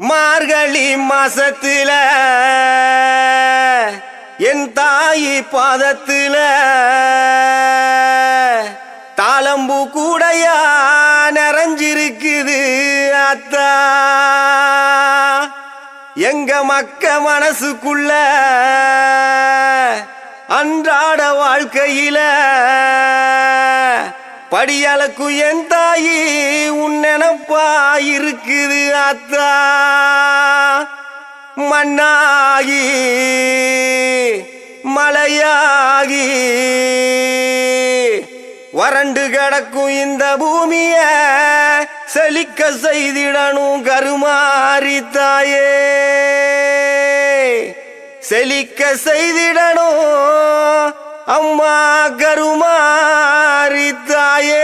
மார்கழி மாசத்துல என் தாயி பாதத்துல தாளம்பூ கூடையா நிறைஞ்சிருக்குது அத்தா. எங்க மக்க மனசுக்குள்ள அன்றாட வாழ்க்கையில படியளக்கு என் தாயி இருக்குது அத்தா மண்ணாகி மலையாகி. வறண்டு கிடக்கும் இந்த பூமிய செழிக்க செய்திடணும் கருமாறி தாயே. செழிக்க செய்திடணும் அம்மா கருமாறி தாயே.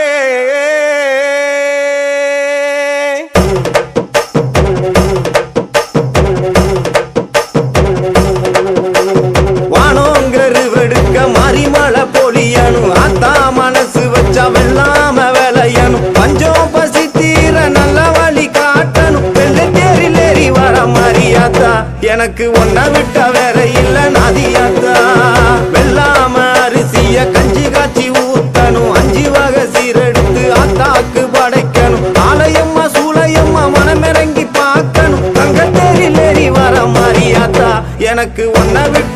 எனக்கு ஒன்ன விட்ட வேற இல்ல நதியாத்தா வெள்ளாம அரிசிய கஞ்சி காய்ச்சி ஊத்தணும். அஞ்சு வகை சீரெடுத்து ஆத்தாக்கு படைக்கணும். ஆலயம்மா சூளையம்மா மனமிறங்கி பார்க்கணும். தங்கத்தேரில் ஏறி வர மரியாதா எனக்கு ஒன்ன விட்டு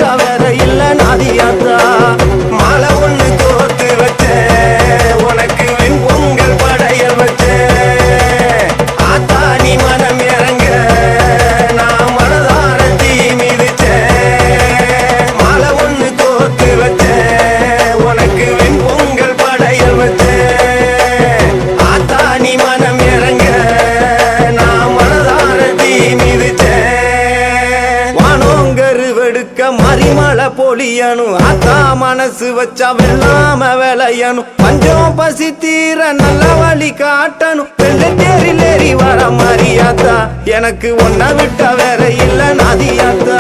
மறிமலை பொழியணும் அத்தா மனசு வச்சா வெள்ளாம விளையணும். பஞ்சம் பசி தீர நல்ல வழி காட்டணும். வெள்ளை தேரில் ஏறி வர மரியாதா. எனக்கு ஒன்ன விட்ட வேற இல்ல நதியாத்தா.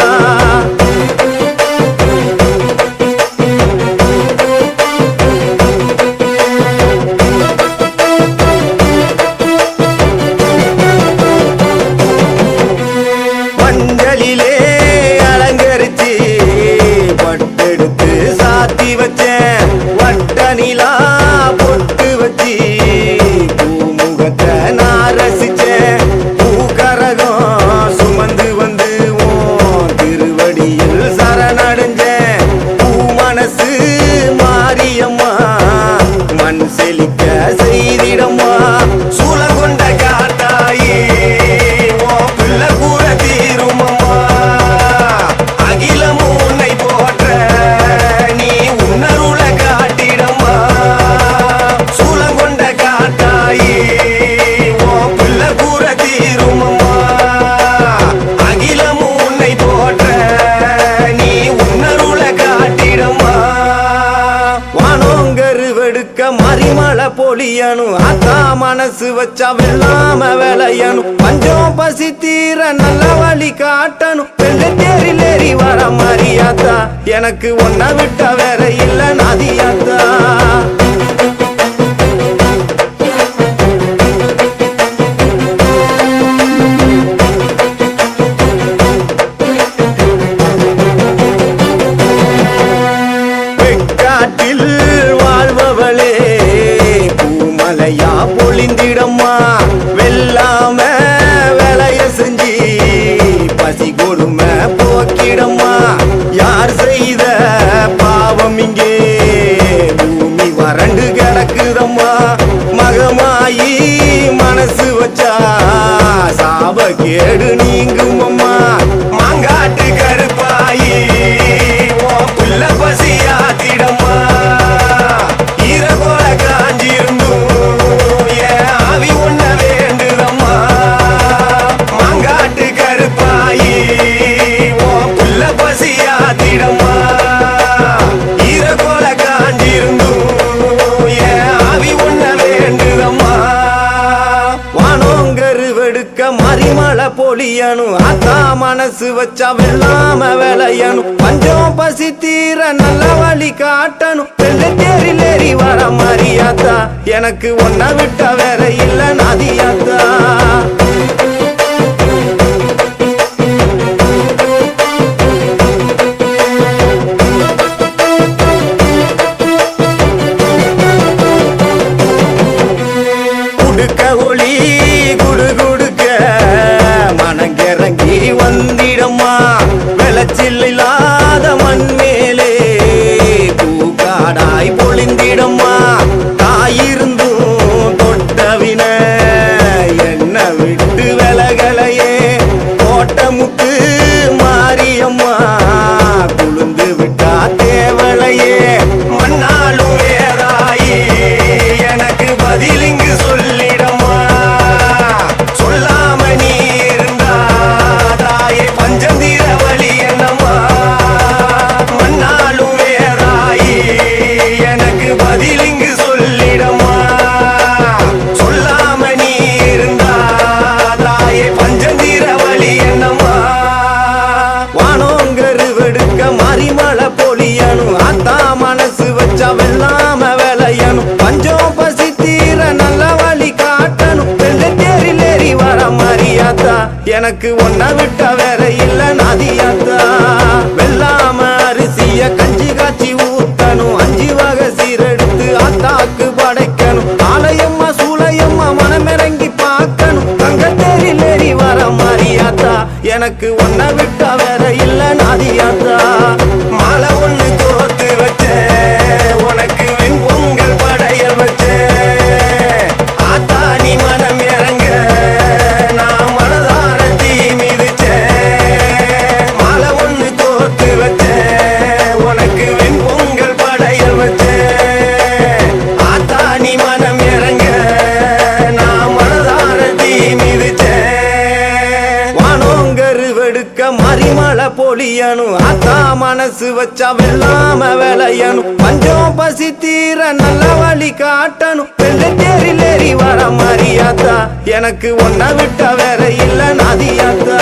விளையணும். அத்தா மனசு வச்சா வெள்ளாம விளையணும். பஞ்சம் பசி தீர நல்ல வழி காட்டணும். ரெண்டு தேரில் ஏறி வர மரியாதா. எனக்கு ஒன்ன விட்ட வேற இல்ல நதியாத்தா. பொழிந்திடம்மா வெல்லாம வேலைய செஞ்சு பசி கொடுமை போக்கிடம்மா. யார் செய்த பாவம் இங்கே? பூமி வறண்டு கிடக்குதம்மா. மகமாயி மனசு வச்சா சாப கேடு நீங்குமம்மா. மாங்காட்டு கருப்பாயி முடியணும் அத்தா மனசு வச்சா வெள்ளாம விளையணும். பஞ்சம் பசி தீர நல்ல வழி காட்டணும். வெள்ளை தேரில் ஏறி வர மரியாதா எனக்கு ஒன்ன விட்ட வேற இல்ல நதியாத்தா. எனக்கு ஒன்ன விட்ட வேற இல்ல நதியாத்தா வெள்ளாம அரிசிய கஞ்சி காய்ச்சி ஊத்தணும். அஞ்சு வகை சீரெடுத்து அத்தாக்கு படைக்கணும். ஆலயம்மா சூளையம்மா மனமிறங்கி பார்க்கணும். தங்க தேரி ஏறி வர மரியாதா எனக்கு ஒன்ன விட்ட வேற இல்ல நதியாத்தா மாலை பொலியனு பொழியணும் அத்தா மனசு வச்சா வெள்ளாம விளையணும் பஞ்சம் பசி தீர நல்ல வழி காட்டணும். வெள்ளை தேரில் ஏறி வர மரியாதா எனக்கு ஒன்ன விட்ட வேற இல்ல நதியாத்தா.